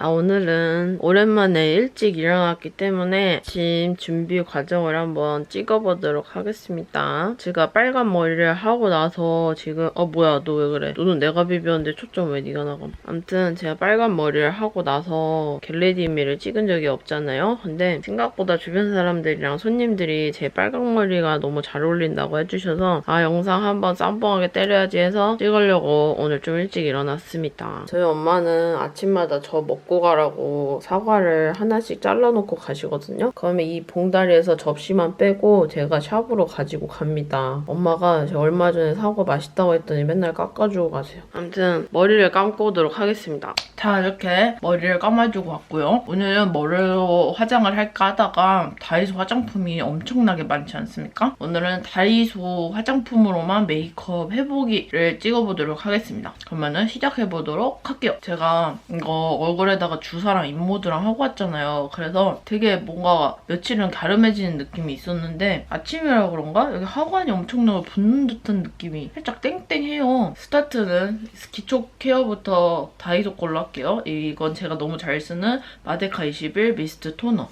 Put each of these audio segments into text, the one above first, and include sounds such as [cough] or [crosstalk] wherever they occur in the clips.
자, 오늘은 오랜만에 일찍 일어났기 때문에 아침 준비 과정을 한번 찍어보도록 하겠습니다. 제가 빨간 머리를 하고 나서 지금 어 뭐야 너 왜 그래? 너는 내가 비비었는데 초점 왜 네가 나가? 아무튼 제가 빨간 머리를 하고 나서 겟레디미를 찍은 적이 없잖아요. 근데 생각보다 주변 사람들이랑 손님들이 제 빨간 머리가 너무 잘 어울린다고 해주셔서 아 영상 한번 쌈뽕하게 때려야지 해서 찍으려고 오늘 좀 일찍 일어났습니다. 저희 엄마는 아침마다 저 먹고 가라고 사과를 하나씩 잘라놓고 가시거든요. 그러면 이 봉다리에서 접시만 빼고 제가 샵으로 가지고 갑니다. 엄마가 얼마 전에 사과 맛있다고 했더니 맨날 깎아주고 가세요. 아무튼 머리를 감고 오도록 하겠습니다. 자 이렇게 머리를 감아주고 왔고요. 오늘은 뭐로 화장을 할까 하다가 다이소 화장품이 엄청나게 많지 않습니까? 오늘은 다이소 화장품으로만 메이크업 해보기를 찍어보도록 하겠습니다. 그러면은 시작해보도록 할게요. 제가 이거 얼굴에 다가 주사랑 잇모드랑 하고 왔잖아요. 그래서 되게 뭔가 며칠은 갸름해지는 느낌이 있었는데 아침이라 그런가? 여기 하관이 엄청나게 붓는 듯한 느낌이 살짝 땡땡해요. 스타트는 기초 케어부터 다이소 걸로 할게요. 이건 제가 너무 잘 쓰는 마데카 21 미스트 토너.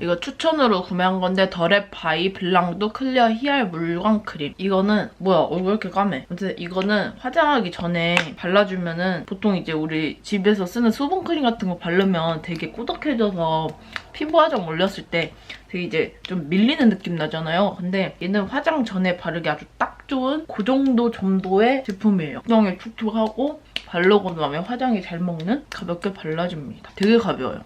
이거 추천으로 구매한 건데 더랩 바이 블랑도 클리어 히알 물광 크림. 이거는 뭐야 얼굴 왜 이렇게 까매? 아무튼 이거는 화장하기 전에 발라주면은 보통 이제 우리 집에서 쓰는 수분 크림 같은 거 바르면 되게 꾸덕해져서 피부 화장 올렸을 때 되게 이제 좀 밀리는 느낌 나잖아요. 근데 얘는 화장 전에 바르기 아주 딱 좋은 그 정도 정도의 제품이에요. 화장에 촉촉하고 바르고 나면 화장이 잘 먹는 가볍게 발라줍니다. 되게 가벼워요.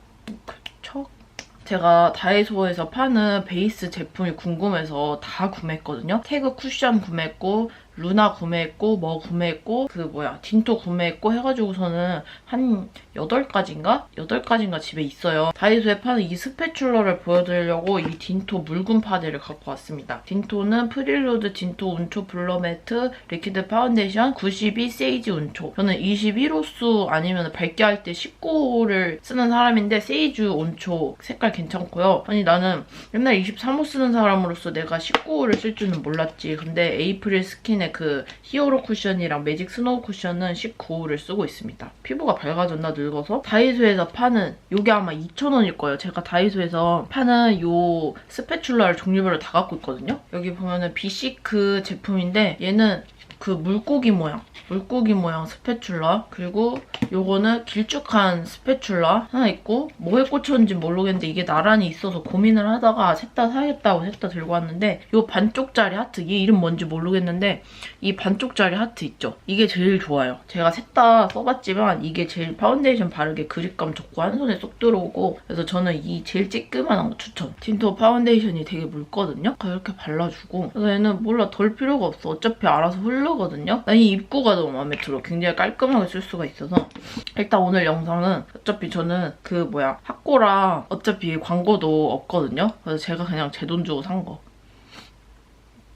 제가 다이소에서 파는 베이스 제품이 궁금해서 다 구매했거든요. 태그 쿠션 구매했고 루나 구매했고 뭐 구매했고 그 뭐야 딘토 구매했고 해가지고서는 한 8가지인가? 8가지인가 집에 있어요. 다이소에 파는 이 스패출러를 보여드리려고 이 딘토 묽은 파데를 갖고 왔습니다. 딘토는 프릴로드 딘토 운초 블러 매트 리퀴드 파운데이션 92 세이지 운초 저는 21호수 아니면 밝게 할 때 19호를 쓰는 사람인데 세이지 온초 색깔 괜찮고요. 아니 나는 옛날 23호 쓰는 사람으로서 내가 19호를 쓸 줄은 몰랐지. 근데 에이프릴 스킨 의 그 히어로 쿠션이랑 매직 스노우 쿠션은 19호를 쓰고 있습니다. 피부가 밝아졌나 늙어서 다이소에서 파는 요게 아마 2,000원일 거예요. 제가 다이소에서 파는 요 스패출라를 종류별로 다 갖고 있거든요. 여기 보면은 비시크 제품인데 얘는 그 물고기 모양 물고기 모양 스패출라 그리고 요거는 길쭉한 스패출라 하나 있고 뭐에 꽂혔는지 모르겠는데 이게 나란히 있어서 고민을 하다가 셋 다 사야겠다고 셋 다 들고 왔는데 요 반쪽짜리 하트 얘 이름 뭔지 모르겠는데 이 반쪽짜리 하트 있죠? 이게 제일 좋아요. 제가 셋 다 써봤지만 이게 제일 파운데이션 바르게 그립감 좋고 한 손에 쏙 들어오고 그래서 저는 이 제일 찌끄만한 거 추천. 틴토 파운데이션이 되게 묽거든요? 이렇게 발라주고. 그래서 얘는 몰라 덜 필요가 없어. 어차피 알아서 흐르거든요 난이 입구가 너무 마음에 들어 굉장히 깔끔하게 쓸 수가 있어서 일단 오늘 영상은 어차피 저는 그 뭐야 학고랑 어차피 광고도 없거든요. 그래서 제가 그냥 제 돈 주고 산 거.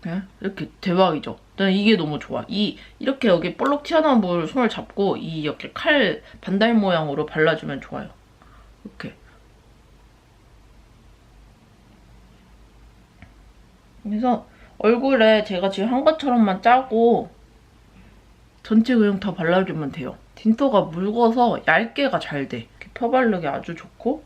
네? 이렇게 대박이죠. 난 이게 너무 좋아. 이 이렇게 여기 볼록 튀어나온 부분을 손을 잡고 이 이렇게 칼 반달 모양으로 발라주면 좋아요. 이렇게. 그래서 얼굴에 제가 지금 한 것처럼만 짜고 전체 그냥 다 발라주면 돼요. 틴토가 묽어서 얇게가 잘 돼. 이렇게 펴바르기 아주 좋고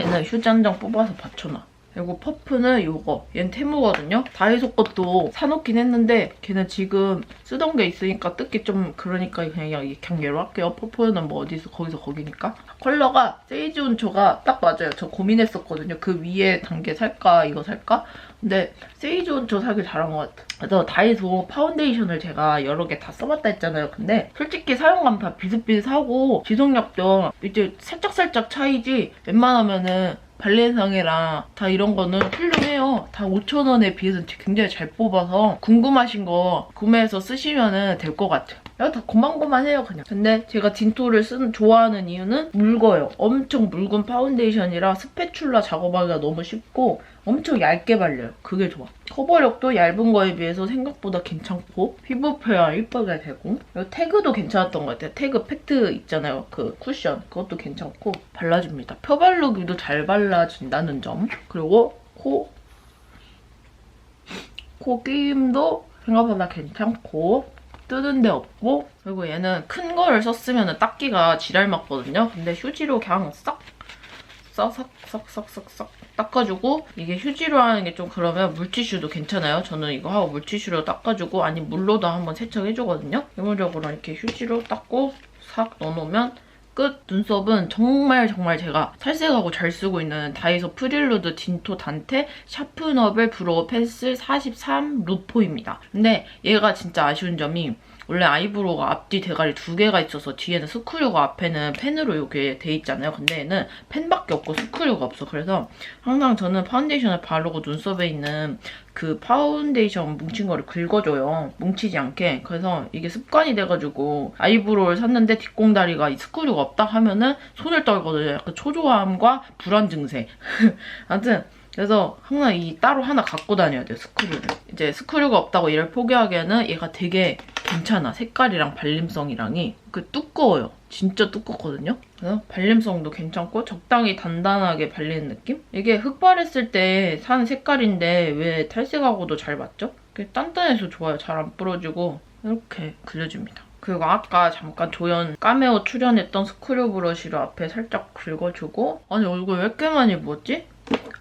얘는 휴지 한 장 뽑아서 받쳐놔. 그리고 퍼프는 요거. 얘는 테무거든요. 다이소 것도 사놓긴 했는데 걔는 지금 쓰던 게 있으니까 뜯기 좀 그러니까 그냥, 그냥 얘로 할게요. 퍼프는 뭐 어디서 거기서 거기니까. 컬러가 세이지 온초가 딱 맞아요. 저 고민했었거든요. 그 위에 단계 살까 이거 살까? 근데 세이지 온초 사길 잘한 것 같아. 그래서 다이소 파운데이션을 제가 여러 개 다 써봤다 했잖아요. 근데 솔직히 사용감 다 비슷비슷하고 지속력도 이제 살짝살짝 차이지 웬만하면은 발렌상이랑 다 이런 거는 훌륭해요. 다 5,000원에 비해서 굉장히 잘 뽑아서 궁금하신 거 구매해서 쓰시면 될 것 같아요. 이거 다 고만고만해요 그냥. 근데 제가 딘토를 쓰는 좋아하는 이유는 묽어요. 엄청 묽은 파운데이션이라 스패출라 작업하기가 너무 쉽고 엄청 얇게 발려요. 그게 좋아. 커버력도 얇은 거에 비해서 생각보다 괜찮고 피부 표현 이쁘게 되고 그리고 태그도 괜찮았던 것 같아요. 태그 팩트 있잖아요. 그 쿠션 그것도 괜찮고 발라줍니다. 펴바르기도 잘 발라준다는 점 그리고 코, 코 끼임도 생각보다 괜찮고 뜨는 데 없고 그리고 얘는 큰 거를 썼으면 닦기가 지랄 맞거든요. 근데 휴지로 그냥 싹 싹싹싹싹싹 닦아주고 이게 휴지로 하는 게 좀 그러면 물티슈도 괜찮아요. 저는 이거 하고 물티슈로 닦아주고 아니 물로도 한번 세척해주거든요. 기본적으로 이렇게 휴지로 닦고 싹 넣어놓으면 끝! 눈썹은 정말 정말 제가 살색하고 잘 쓰고 있는 다이소 프릴루드 딘토 단테 샤프너블 브로우 펜슬 43 루포입니다. 근데 얘가 진짜 아쉬운 점이 원래 아이브로우가 앞뒤 대가리 두 개가 있어서 뒤에는 스크류가 앞에는 펜으로 이렇게 돼 있잖아요. 근데 얘는 펜밖에 없고 스크류가 없어. 그래서 항상 저는 파운데이션을 바르고 눈썹에 있는 그 파운데이션 뭉친 거를 긁어줘요. 뭉치지 않게. 그래서 이게 습관이 돼가지고 아이브로우를 샀는데 뒷공다리가 이 스크류가 없다 하면은 손을 떨거든요. 약간 초조함과 불안 증세. [laughs] 아무튼 그래서 항상 이 따로 하나 갖고 다녀야 돼요, 스크류를. 이제 스크류가 없다고 얘를 포기하기에는 얘가 되게 괜찮아. 색깔이랑 발림성이랑이 그 두꺼워요. 진짜 두껍거든요. 그래서 발림성도 괜찮고 적당히 단단하게 발리는 느낌? 이게 흑발했을 때 산 색깔인데 왜 탈색하고도 잘 맞죠? 단단해서 좋아요. 잘 안 부러지고 이렇게 그려줍니다. 그리고 아까 잠깐 조연 까메오 출연했던 스크류 브러쉬로 앞에 살짝 긁어주고 아니 얼굴 왜 이렇게 많이 부었지?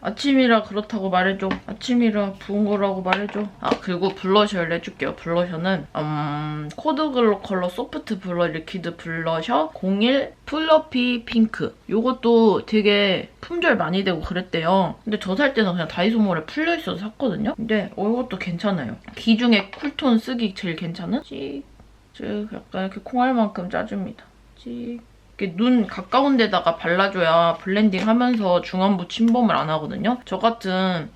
아침이라 그렇다고 말해줘. 아침이라 부은 거라고 말해줘. 아 그리고 블러셔를 해줄게요. 블러셔는 음, 코드 글로 컬러 소프트 블러 리퀴드 블러셔 01 플러피 핑크. 요것도 되게 품절 많이 되고 그랬대요. 근데 저 살 때는 그냥 다이소몰에 풀려 있어서 샀거든요. 근데 어, 이것도 괜찮아요. 기중에 쿨톤 쓰기 제일 괜찮은? 찍, 찍 약간 이렇게 콩알만큼 짜줍니다. 찍. 눈 가까운 데다가 발라줘야 블렌딩 하면서 중안부 침범을 안 하거든요. 저 같은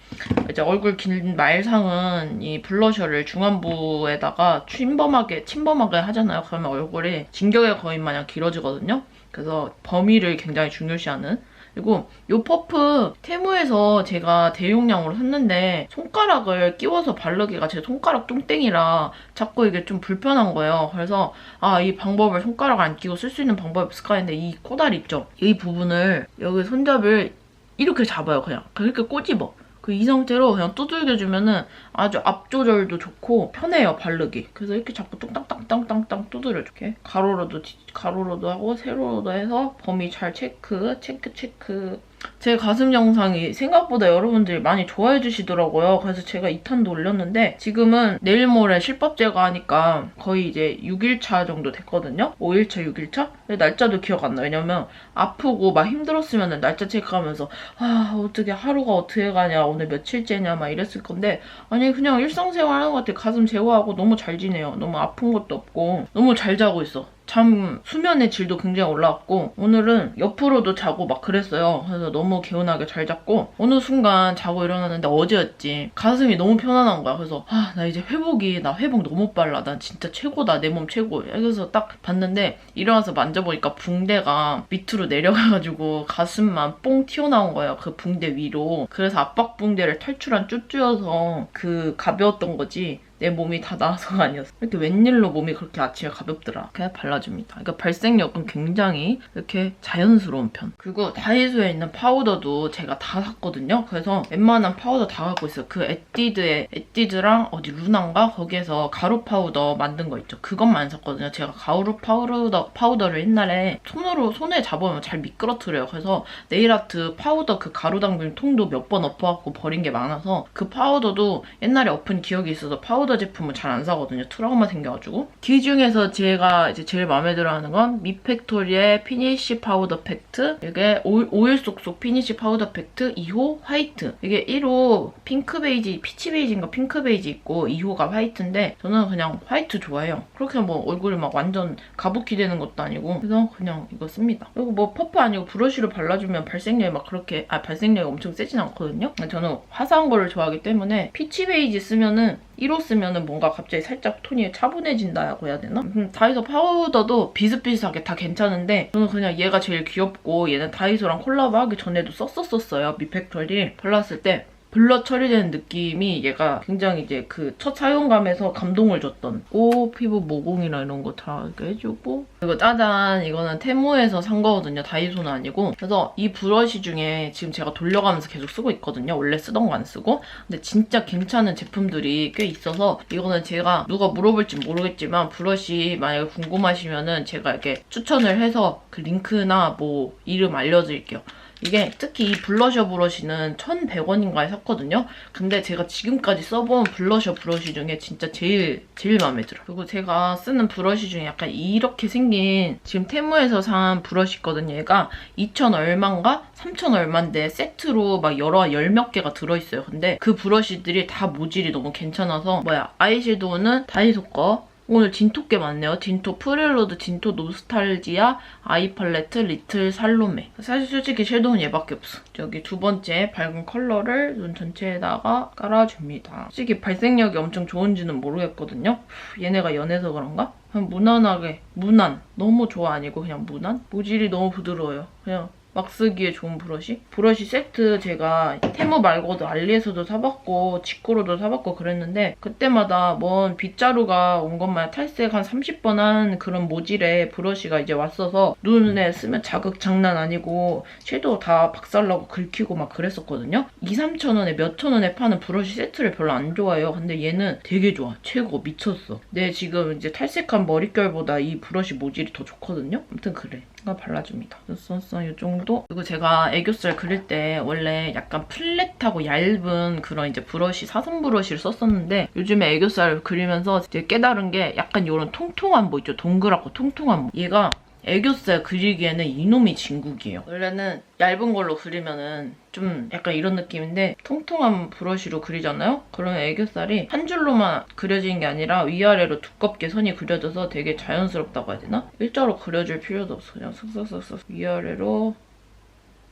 이제 얼굴 긴 말상은 이 블러셔를 중안부에다가 침범하게, 침범하게 하잖아요. 그러면 얼굴이 진격의 거인 마냥 길어지거든요. 그래서 범위를 굉장히 중요시하는 그리고 이 퍼프 테무에서 제가 대용량으로 샀는데 손가락을 끼워서 바르기가 제 손가락 뚱땡이라 자꾸 이게 좀 불편한 거예요. 그래서 아 이 방법을 손가락 안 끼고 쓸 수 있는 방법이 없을까 했는데 이 꼬다리 있죠? 이 부분을 여기 손잡이를 이렇게 잡아요 그냥 그렇게 꼬집어 그 이 상태로 그냥 두들겨주면은 아주 앞 조절도 좋고 편해요 바르기. 그래서 이렇게 자꾸 뚱땅땅땅땅땅 두드려줘. 이렇게 가로로도 뒤- 가로로도 하고 세로로도 해서 범위 잘 체크 체크 체크 제 가슴 영상이 생각보다 여러분들이 많이 좋아해 주시더라고요. 그래서 제가 2탄도 올렸는데 지금은 내일 모레 실밥 제거하니까 거의 이제 6일차 정도 됐거든요. 5일차, 6일차? 근데 날짜도 기억 안 나요. 왜냐면 아프고 막 힘들었으면 날짜 체크하면서 아 어떻게 하루가 어떻게 가냐 오늘 며칠째냐 막 이랬을 건데 아니 그냥 일상생활 하는 것 같아. 가슴 제거하고 너무 잘 지내요. 너무 아픈 것도 없고 너무 잘 자고 있어. 잠 수면의 질도 굉장히 올라왔고 오늘은 옆으로도 자고 막 그랬어요. 그래서 너무 개운하게 잘 잤고 어느 순간 자고 일어났는데 어제였지. 가슴이 너무 편안한 거야. 그래서 아 나 이제 회복이 나 회복 너무 빨라. 난 진짜 최고다. 내 몸 최고. 그래서 딱 봤는데 일어나서 만져보니까 붕대가 밑으로 내려가가지고 가슴만 뽕 튀어나온 거예요. 그 붕대 위로. 그래서 압박 붕대를 탈출한 쭈쭈여서 그 가벼웠던 거지. 내 몸이 다 나아서가 [laughs] 아니었어. 이렇게 웬일로 몸이 그렇게 아침에 가볍더라. 그냥 발라줍니다. 그러니까 발색력은 굉장히 이렇게 자연스러운 편. 그리고 다이소에 있는 파우더도 제가 다 샀거든요. 그래서 웬만한 파우더 다 갖고 있어요. 그 에뛰드에 에뛰드랑 어디 루나인가 거기에서 가루 파우더 만든 거 있죠. 그것만 샀거든요. 제가 가루 파우더 파우더를 옛날에 손으로 손에 잡으면 잘 미끄러뜨려요. 그래서 네일아트 파우더 그 가루 담긴 통도 몇 번 엎어갖고 버린 게 많아서 그 파우더도 옛날에 엎은 기억이 있어서 파우더 제품은 잘 안 사거든요. 트라우마 생겨가지고. 그 중에서 제가 이제 제일 마음에 들어하는 건 미팩토리의 피니쉬 파우더 팩트. 이게 오일, 오일 쏙쏙 피니쉬 파우더 팩트 2호 화이트. 이게 1호 핑크 베이지, 피치 베이지인가 핑크 베이지 있고 2호가 화이트인데 저는 그냥 화이트 좋아해요. 그렇게 뭐 얼굴이 막 완전 가부키 되는 것도 아니고 그래서 그냥 이거 씁니다. 그리고 뭐 퍼프 아니고 브러쉬로 발라주면 발색력이 막 그렇게 아 발색력이 엄청 세진 않거든요. 저는 화사한 거를 좋아하기 때문에 피치 베이지 쓰면은 1호 쓰면 은 뭔가 갑자기 살짝 톤이 차분해진다고 해야 되나? 음, 다이소 파우더도 비슷비슷하게 다 괜찮은데 저는 그냥 얘가 제일 귀엽고 얘는 다이소랑 콜라보 하기 전에도 썼었었어요. 미팩토리 발랐을 때 블러 처리되는 느낌이 얘가 굉장히 이제 그 첫 사용감에서 감동을 줬던. 오 피부 모공이나 이런 거 다 이렇게 해주고. 그리고 짜잔. 이거는 테무에서 산 거거든요. 다이소는 아니고. 그래서 이 브러쉬 중에 지금 제가 돌려가면서 계속 쓰고 있거든요. 원래 쓰던 거 안 쓰고. 근데 진짜 괜찮은 제품들이 꽤 있어서 이거는 제가 누가 물어볼지 모르겠지만 브러쉬 만약에 궁금하시면은 제가 이렇게 추천을 해서 그 링크나 뭐 이름 알려드릴게요. 이게 특히 이 블러셔 브러쉬는 1,100원인가에 샀거든요. 근데 제가 지금까지 써본 블러셔 브러쉬 중에 진짜 제일 제일 마음에 들어요. 그리고 제가 쓰는 브러쉬 중에 약간 이렇게 생긴 지금 테무에서 산 브러쉬 있거든요. 얘가 2,000 얼마인가 3,000 얼마인데 세트로 막 여러 열 몇 개가 들어있어요. 근데 그 브러쉬들이 다 모질이 너무 괜찮아서 뭐야 아이섀도우는 다이소 거 오늘 진토 꽤 많네요. 진토 프릴로드, 진토 노스탈지아, 아이 팔레트, 리틀 살로메. 사실 솔직히 섀도우는 얘밖에 없어. 여기 두 번째 밝은 컬러를 눈 전체에다가 깔아줍니다. 솔직히 발색력이 엄청 좋은지는 모르겠거든요. 후, 얘네가 연해서 그런가? 그냥 무난하게, 무난. 너무 좋아 아니고 그냥 무난? 모질이 너무 부드러워요. 그냥 막 쓰기에 좋은 브러쉬? 브러쉬 세트 제가 테무 말고도 알리에서도 사봤고 직구로도 사봤고 그랬는데 그때마다 뭔 빗자루가 온 것만 탈색 한 30번 한 그런 모질의 브러쉬가 이제 왔어서 눈에 쓰면 자극 장난 아니고 섀도우 다 박살나고 긁히고 막 그랬었거든요. 2, 3천 원에 몇천 원에 파는 브러쉬 세트를 별로 안 좋아해요. 근데 얘는 되게 좋아. 최고 미쳤어. 내 지금 이제 탈색한 머릿결보다 이 브러쉬 모질이 더 좋거든요. 아무튼 그래. 가 발라줍니다. 썼어 이 정도. 그리고 제가 애교살 그릴 때 원래 약간 플랫하고 얇은 그런 이제 브러쉬 사선 브러쉬를 썼었는데 요즘에 애교살 그리면서 이제 깨달은 게 약간 이런 통통한 뭐 있죠. 동그랗고 통통한 뭐. 얘가 애교살 그리기에는 이놈이 진국이에요. 원래는 얇은 걸로 그리면은 좀 약간 이런 느낌인데 통통한 브러쉬로 그리잖아요? 그러면 애교살이 한 줄로만 그려지는 게 아니라 위아래로 두껍게 선이 그려져서 되게 자연스럽다고 해야 되나? 일자로 그려줄 필요도 없어. 그냥 슥슥슥슥 위아래로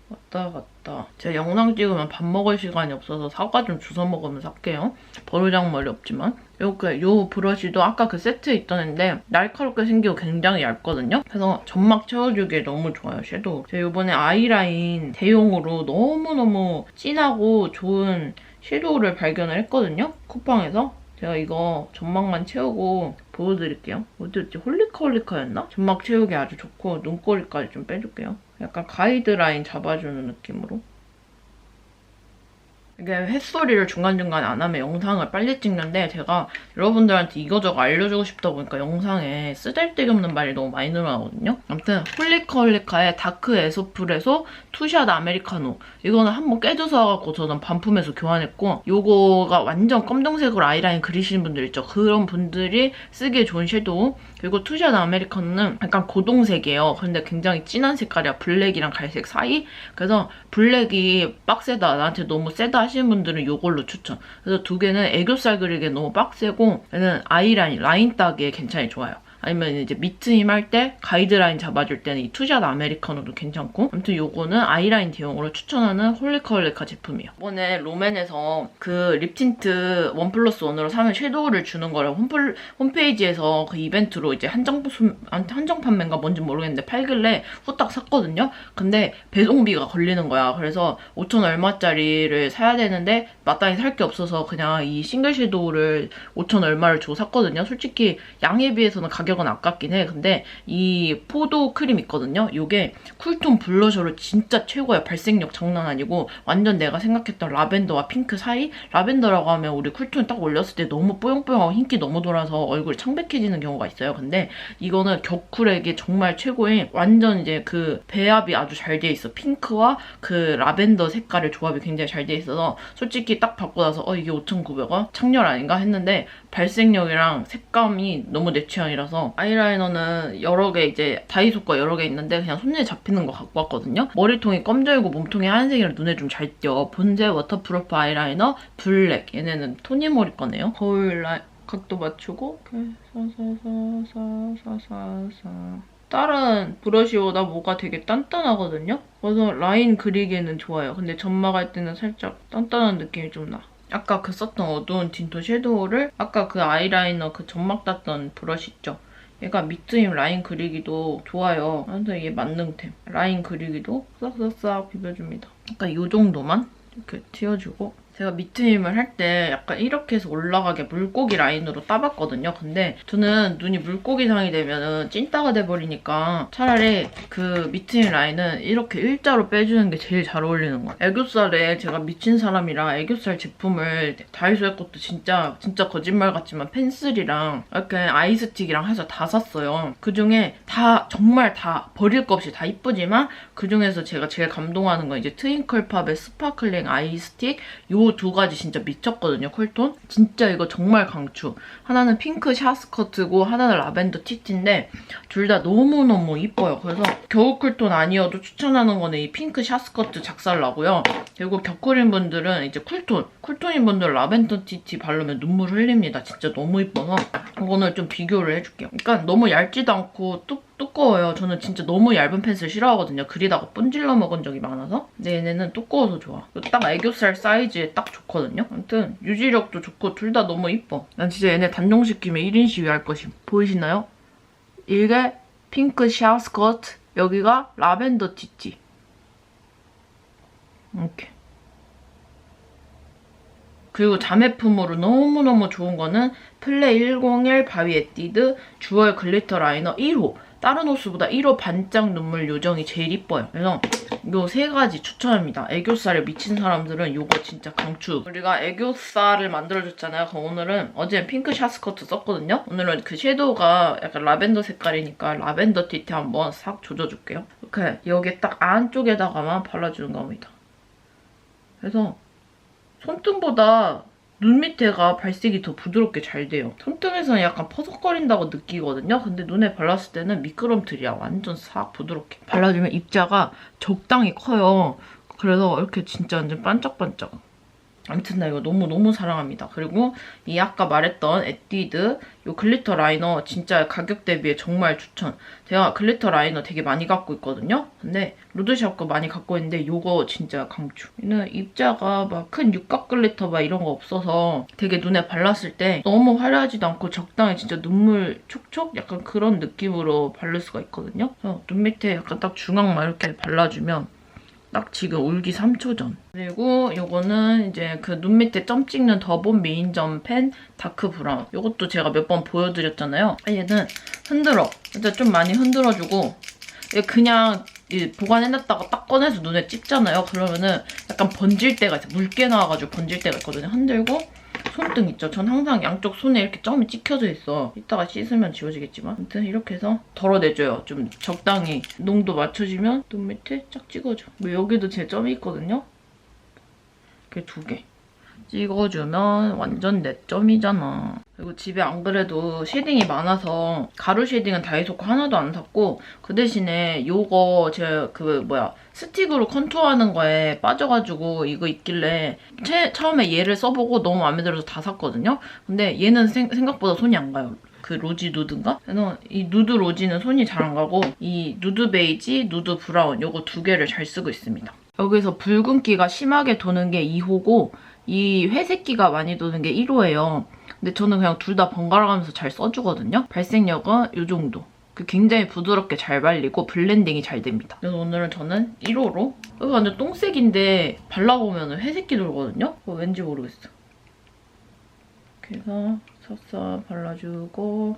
왔다 갔다. 제가 영상 찍으면 밥 먹을 시간이 없어서 사과 좀 주워 먹으면서 할게요. 버르장 머리 없지만. 요렇게 요 브러쉬도 아까 그 세트에 있던 앤데 날카롭게 생기고 굉장히 얇거든요. 그래서 점막 채워주기에 너무 좋아요, 섀도우. 제가 이번에 아이라인 대용으로 너무너무 진하고 좋은 섀도우를 발견을 했거든요. 쿠팡에서. 제가 이거 점막만 채우고 보여드릴게요. 어디였지? 홀리카홀리카였나? 점막 채우기 아주 좋고 눈꼬리까지 좀 빼줄게요. 약간 가이드라인 잡아주는 느낌으로. 이게 햇소리를 중간중간 안 하면 영상을 빨리 찍는데 제가 여러분들한테 이거저거 알려주고 싶다 보니까 영상에 쓰잘데기 없는 말이 너무 많이 늘어나거든요. 아무튼 홀리카홀리카의 다크 에소프레소 투샷 아메리카노 이거는 한번 깨져서 저는 반품해서 교환했고 요거가 완전 검정색으로 아이라인 그리시는 분들 있죠. 그런 분들이 쓰기에 좋은 섀도우 그리고 투샷 아메리카노는 약간 고동색이에요. 근데 굉장히 진한 색깔이야. 블랙이랑 갈색 사이 그래서 블랙이 빡세다 나한테 너무 세다 하시는 분들은 이걸로 추천. 그래서 두 개는 애교살 그리기에 너무 빡세고 얘는 아이라인, 라인 따기에 괜찮이 좋아요. 아니면 이제 미트임 할 때 가이드라인 잡아줄 때는 이 투샷 아메리카노도 괜찮고 아무튼 요거는 아이라인 대용으로 추천하는 홀리카홀리카 제품이에요. 이번에 롬앤에서 그 립틴트 원 플러스 원으로 사면 섀도우를 주는 거를 홈플, 홈페이지에서 그 이벤트로 이제 한정, 소- 한정 판매인가 뭔지 모르겠는데 팔길래 후딱 샀거든요. 근데 배송비가 걸리는 거야. 그래서 5천 얼마짜리를 사야 되는데 마땅히 살 게 없어서 그냥 이 싱글 섀도우를 5천 얼마를 주고 샀거든요. 솔직히 양에 비해서는 가격 은 아깝긴 해. 근데 이 포도 크림 있거든요. 이게 쿨톤 블러셔로 진짜 최고야. 발색력 장난 아니고 완전 내가 생각했던 라벤더와 핑크 사이? 라벤더라고 하면 우리 쿨톤 딱 올렸을 때 너무 뽀용뽀용하고 흰기 너무 돌아서 얼굴 창백해지는 경우가 있어요. 근데 이거는 격쿨에게 정말 최고의 완전 이제 그 배합이 아주 잘 돼 있어. 핑크와 그 라벤더 색깔의 조합이 굉장히 잘 돼 있어서 솔직히 딱 받고 나서 어 이게 5,900원? 창렬 아닌가 했는데 발색력이랑 색감이 너무 내 취향이라서 아이라이너는 여러 개 이제 다이소 거 여러 개 있는데 그냥 손에 잡히는 거 갖고 왔거든요. 머리통이 검정이고 몸통이 하얀색이라 눈에 좀 잘 띄어. 본제 워터프루프 아이라이너 블랙. 얘네는 토니 머리 거네요. 거울 라인 각도 맞추고 이렇게 사사사사사사 다른 브러쉬보다 뭐가 되게 단단하거든요? 그래서 라인 그리기에는 좋아요. 근데 점막할 때는 살짝 단단한 느낌이 좀 나. 아까 그 썼던 어두운 틴토 섀도우를 아까 그 아이라이너 그 점막 땄던 브러쉬 있죠? 얘가 밑트임 라인 그리기도 좋아요. 그래서 이게 만능템. 라인 그리기도 싹싹싹 비벼줍니다. 약간 이 정도만 이렇게 튀어주고 제가 밑트임을 할 때 약간 이렇게 해서 올라가게 물고기 라인으로 따봤거든요. 근데 저는 눈이 물고기상이 되면은 찐따가 돼버리니까 차라리 그 밑트임 라인은 이렇게 일자로 빼주는 게 제일 잘 어울리는 것 같아요. 애교살에 제가 미친 사람이라 애교살 제품을 다이소에 것도 진짜 진짜 거짓말 같지만 펜슬이랑 이렇게 아이스틱이랑 해서 다 샀어요. 그 중에 다 정말 다 버릴 거 없이 다 이쁘지만 그 중에서 제가 제일 감동하는 건 이제 트윙클팝의 스파클링 아이스틱 요두 가지 진짜 미쳤거든요 쿨톤. 진짜 이거 정말 강추. 하나는 핑크 샤스커트고 하나는 라벤더 티티인데 둘 다 너무너무 이뻐요. 그래서 겨울 쿨톤 아니어도 추천하는 거는 이 핑크 샤스커트 작살나고요. 그리고 겨쿨인 분들은 이제 쿨톤 쿨톤인 분들 라벤더 티티 바르면 눈물 흘립니다. 진짜 너무 이뻐서 이거는 좀 비교를 해줄게요. 그러니까 너무 얇지도 않고 뚝 두꺼워요. 저는 진짜 너무 얇은 펜슬 싫어하거든요. 그리다가 분질러 먹은 적이 많아서. 근데 얘네는 두꺼워서 좋아. 딱 애교살 사이즈에 딱 좋거든요. 아무튼 유지력도 좋고 둘 다 너무 이뻐. 난 진짜 얘네 단종시키면 1인 시위 할 것임. 보이시나요? 이게 핑크 샤스커트 여기가 라벤더 티티. 이렇게. 그리고 자매품으로 너무너무 좋은 거는 플레 101 바위 에뛰드 주얼 글리터 라이너 1호. 다른 호수보다 1호 반짝 눈물 요정이 제일 이뻐요. 그래서 요 세 가지 추천합니다. 애교살에 미친 사람들은 요거 진짜 강추. 우리가 애교살을 만들어줬잖아요. 그럼 오늘은 어제 핑크 샤스커트 썼거든요. 오늘은 그 섀도우가 약간 라벤더 색깔이니까 라벤더 티트 한번 싹 조져줄게요. 이렇게 여기 딱 안쪽에다가만 발라주는 겁니다. 그래서 손등보다 눈 밑에가 발색이 더 부드럽게 잘 돼요. 손등에서는 약간 퍼석거린다고 느끼거든요. 근데 눈에 발랐을 때는 미끄럼틀이야. 완전 싹 부드럽게. 발라주면 입자가 적당히 커요. 그래서 이렇게 진짜 완전 반짝반짝. 아무튼 나 이거 너무너무 사랑합니다. 그리고 이 아까 말했던 에뛰드 이 글리터 라이너 진짜 가격 대비에 정말 추천. 제가 글리터 라이너 되게 많이 갖고 있거든요. 근데 루드샵 거 많이 갖고 있는데 이거 진짜 강추. 얘는 입자가 막 큰 육각 글리터 막 이런 거 없어서 되게 눈에 발랐을 때 너무 화려하지도 않고 적당히 진짜 눈물 촉촉? 약간 그런 느낌으로 바를 수가 있거든요. 눈 밑에 약간 딱 중앙만 이렇게 발라주면 딱 지금 울기 3초 전. 그리고 이거는 이제 그 눈 밑에 점 찍는 더본 메인점 펜 다크 브라운. 이것도 제가 몇 번 보여드렸잖아요. 아, 얘는 흔들어. 일단 좀 많이 흔들어주고 얘 그냥 이 보관해놨다가 딱 꺼내서 눈에 찍잖아요. 그러면은 약간 번질 때가 있어요. 물개 나와가지고 번질 때가 있거든요. 흔들고 손등 있죠. 전 항상 양쪽 손에 이렇게 점이 찍혀져 있어. 이따가 씻으면 지워지겠지만. 아무튼 이렇게 해서 덜어내줘요. 좀 적당히 농도 맞춰지면 눈 밑에 쫙 찍어줘. 뭐 여기도 제 점이 있거든요. 이렇게 두 개. 찍어주면 완전 내 점이잖아. 그리고 집에 안 그래도 쉐딩이 많아서 가루 쉐딩은 다이소 거 하나도 안 샀고 그 대신에 요거 제 그 뭐야 스틱으로 컨투어하는 거에 빠져가지고 이거 있길래 채, 처음에 얘를 써보고 너무 마음에 들어서 다 샀거든요. 근데 얘는 생, 생각보다 손이 안 가요. 그 로지 누드인가? 그래서 이 누드 로지는 손이 잘 안 가고 이 누드 베이지, 누드 브라운 요거 두 개를 잘 쓰고 있습니다. 여기서 붉은기가 심하게 도는 게 2호고 이 회색기가 많이 도는 게 1호예요. 근데 저는 그냥 둘 다 번갈아 가면서 잘 써주거든요. 발색력은 이 정도. 그 굉장히 부드럽게 잘 발리고 블렌딩이 잘 됩니다. 그래서 오늘은 저는 1호로 이거 완전 똥색인데 발라보면 회색기 돌거든요? 그거 왠지 모르겠어. 이렇게 해서 샅샅 발라주고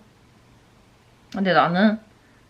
근데 나는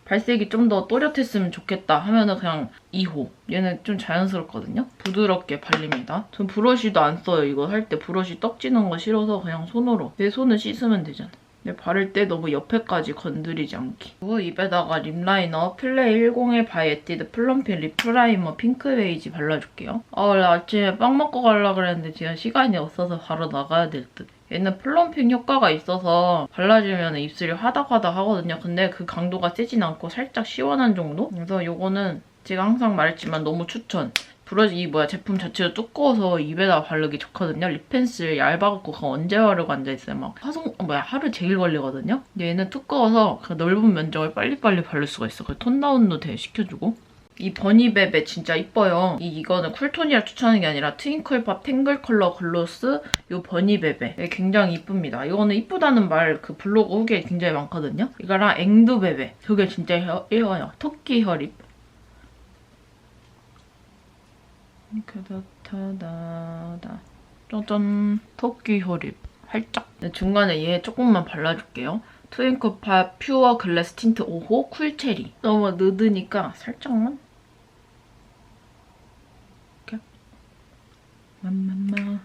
발색이 좀 더 또렷했으면 좋겠다 하면은 그냥 2호. 얘는 좀 자연스럽거든요? 부드럽게 발립니다. 전 브러쉬도 안 써요. 이거 할 때 브러쉬 떡지는 거 싫어서 그냥 손으로. 내 손을 씻으면 되잖아. 근데 바를 때 너무 옆에까지 건드리지 않기. 그리고 입에다가 립 라이너 플레 101 바이 에뛰드 플럼핑 립 프라이머 핑크 베이지 발라줄게요. 아, 원래 아침에 빵 먹고 가려고 그랬는데 지금 시간이 없어서 바로 나가야 될 듯. 얘는 플럼핑 효과가 있어서 발라주면 입술이 화닥화닥 하거든요. 근데 그 강도가 세진 않고 살짝 시원한 정도? 그래서 요거는 제가 항상 말했지만 너무 추천. 브러쉬 이 뭐야 제품 자체가 두꺼워서 입에다 바르기 좋거든요. 립펜슬 얇아갖고 그거 언제 바르고 앉아있어요. 막 화성 뭐야 하루 종일 걸리거든요. 얘는 두꺼워서 그 넓은 면적을 빨리빨리 바를 수가 있어. 그 톤 다운도 되게 시켜주고. 이 버니베베 진짜 이뻐요. 이, 이거는 쿨톤이라 추천하는 게 아니라 트윙클팝 탱글 컬러 글로스 이 버니베베 이게 굉장히 이쁩니다. 이거는 이쁘다는 말 그 블로그 후기에 굉장히 많거든요. 이거랑 앵두베베 저게 진짜 혀, 이거요. 토끼 혈입 이렇게 다다다다 짜잔. 토끼 혈입. 살짝. 네, 중간에 얘 조금만 발라줄게요. 트윙크파 퓨어 글래스 틴트 5호 쿨체리. 너무 느드니까 살짝만. 이렇게. 맘맘마.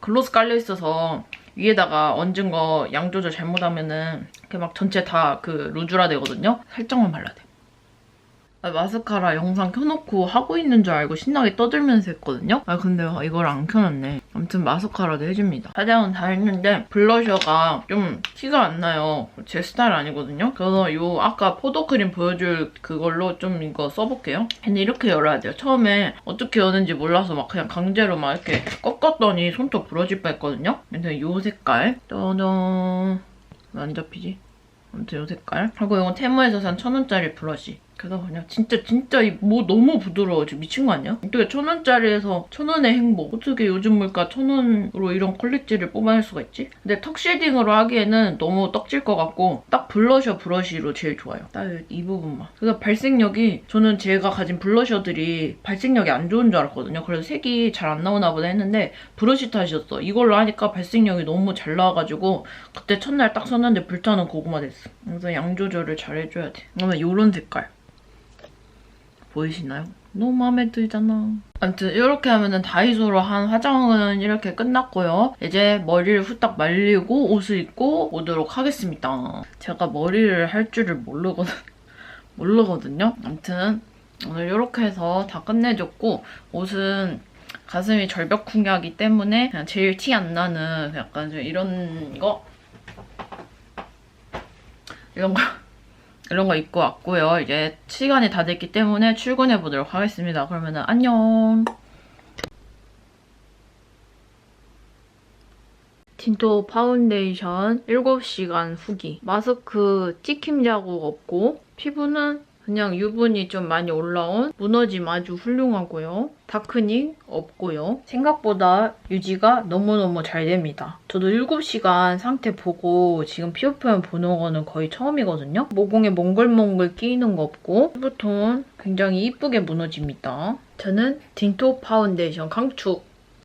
글로스 깔려있어서 위에다가 얹은 거 양 조절 잘못하면은 이렇게 막 전체 다 그 루즈라 되거든요. 살짝만 발라야 돼. 아, 마스카라 영상 켜놓고 하고 있는 줄 알고 신나게 떠들면서 했거든요. 아 근데 이걸 안 켜놨네. 아무튼 마스카라도 해줍니다. 화장은 다 했는데 블러셔가 좀 티가 안 나요. 제 스타일 아니거든요. 그래서 요 아까 포도크림 보여줄 그걸로 좀 이거 써볼게요. 근데 이렇게 열어야 돼요. 처음에 어떻게 여는지 몰라서 막 그냥 강제로 막 이렇게 꺾었더니 손톱 부러질 뻔했거든요. 근데 요 색깔 짜잔 왜안 잡히지? 아무튼 요 색깔. 그리고 이건 테무에서 산 천원짜리 브러쉬. 그래서 그냥 진짜 진짜 이뭐 너무 부드러워. 지금 미친 거 아니야? 어떻게 천 원짜리에서 천 원의 행복. 어떻게 요즘 물가 천 원으로 이런 퀄리티를 뽑아낼 수가 있지? 근데 턱 쉐딩으로 하기에는 너무 떡질 것 같고 딱 블러셔 브러쉬로 제일 좋아요. 딱 이 부분만. 그래서 발색력이 저는 제가 가진 블러셔들이 발색력이 안 좋은 줄 알았거든요. 그래서 색이 잘 안 나오나 보다 했는데 브러쉬 탓이었어. 이걸로 하니까 발색력이 너무 잘 나와가지고 그때 첫날 딱 썼는데 불타는 고구마 됐어. 그래서 양 조절을 잘 해줘야 돼. 그러면 요런 색깔. 보이시나요? 너무 마음에 들잖아. 아무튼 이렇게 하면은 다이소로 한 화장은 이렇게 끝났고요. 이제 머리를 후딱 말리고 옷을 입고 오도록 하겠습니다. 제가 머리를 할 줄을 모르거든, [laughs] 모르거든요. 아무튼 오늘 이렇게 해서 다 끝내줬고 옷은 가슴이 절벽쿵야하기 때문에 그냥 제일 티 안 나는 약간 좀 이런 거 이런 거 이런 거 입고 왔고요. 이제 시간이 다 됐기 때문에 출근해 보도록 하겠습니다. 그러면은 안녕. 틴토 파운데이션 7시간 후기. 마스크 찍힘 자국 없고 피부는 그냥 유분이 좀 많이 올라온 무너짐 아주 훌륭하고요. 다크닝 없고요. 생각보다 유지가 너무너무 잘 됩니다. 저도 7시간 상태 보고 지금 피부 표현 보는 거는 거의 처음이거든요. 모공에 몽글몽글 끼이는 거 없고 피부톤 굉장히 이쁘게 무너집니다. 저는 딘토 파운데이션 강추